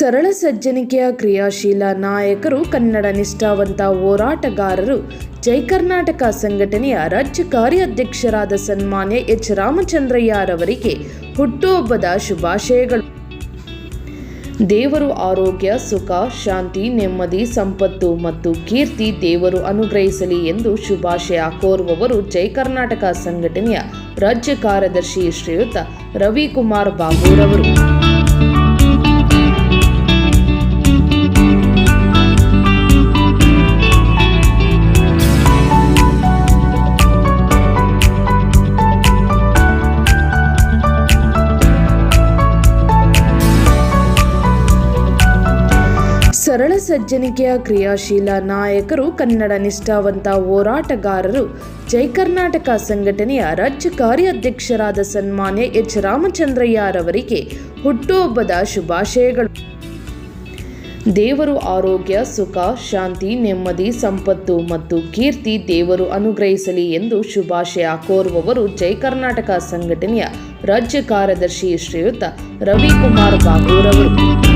ಸರಳ ಸಜ್ಜನಿಕೆಯ ಕ್ರಿಯಾಶೀಲ ನಾಯಕರು ಕನ್ನಡ ನಿಷ್ಠಾವಂತ ಹೋರಾಟಗಾರರು. ಜೈ ಕರ್ನಾಟಕ ಸಂಘಟನೆಯ ರಾಜ್ಯ ಕಾರ್ಯಾಧ್ಯಕ್ಷರಾದ ಸನ್ಮಾನ್ಯ ಎಚ್. ರಾಮಚಂದ್ರಯ್ಯರವರಿಗೆ ಹುಟ್ಟುಹಬ್ಬದ ಶುಭಾಶಯಗಳು. ದೇವರು ಆರೋಗ್ಯ, ಸುಖ, ಶಾಂತಿ, ನೆಮ್ಮದಿ, ಸಂಪತ್ತು ಮತ್ತು ಕೀರ್ತಿ ದೇವರು ಅನುಗ್ರಹಿಸಲಿ ಎಂದು ಶುಭಾಶಯ ಕೋರುವವರು ಜೈ ಕರ್ನಾಟಕ ಸಂಘಟನೆಯ ರಾಜ್ಯ ಕಾರ್ಯದರ್ಶಿ ಶ್ರೀಯುತ ರವಿಕುಮಾರ್ ಬಾಬೂರವರು ಸರಳ ಸಜ್ಜನಿಕೆಯ ಕ್ರಿಯಾಶೀಲ ನಾಯಕರು, ಕನ್ನಡ ನಿಷ್ಠಾವಂತ ಹೋರಾಟಗಾರರು, ಜೈ ಕರ್ನಾಟಕ ಸಂಘಟನೆಯ ರಾಜ್ಯ ಕಾರ್ಯಾಧ್ಯಕ್ಷರಾದ ಸನ್ಮಾನ್ಯ ಎಚ್. ರಾಮಚಂದ್ರಯ್ಯರವರಿಗೆ ಹುಟ್ಟುಹಬ್ಬದ ಶುಭಾಶಯಗಳು. ದೇವರು ಆರೋಗ್ಯ, ಸುಖ, ಶಾಂತಿ, ನೆಮ್ಮದಿ, ಸಂಪತ್ತು ಮತ್ತು ಕೀರ್ತಿ ದೇವರು ಅನುಗ್ರಹಿಸಲಿ ಎಂದು ಶುಭಾಶಯ ಕೋರುವವರು ಜೈ ಕರ್ನಾಟಕ ಸಂಘಟನೆಯ ರಾಜ್ಯ ಕಾರ್ಯದರ್ಶಿ ಶ್ರೀಯುತ ರವಿಕುಮಾರ್ ಬಾಬೂರವರು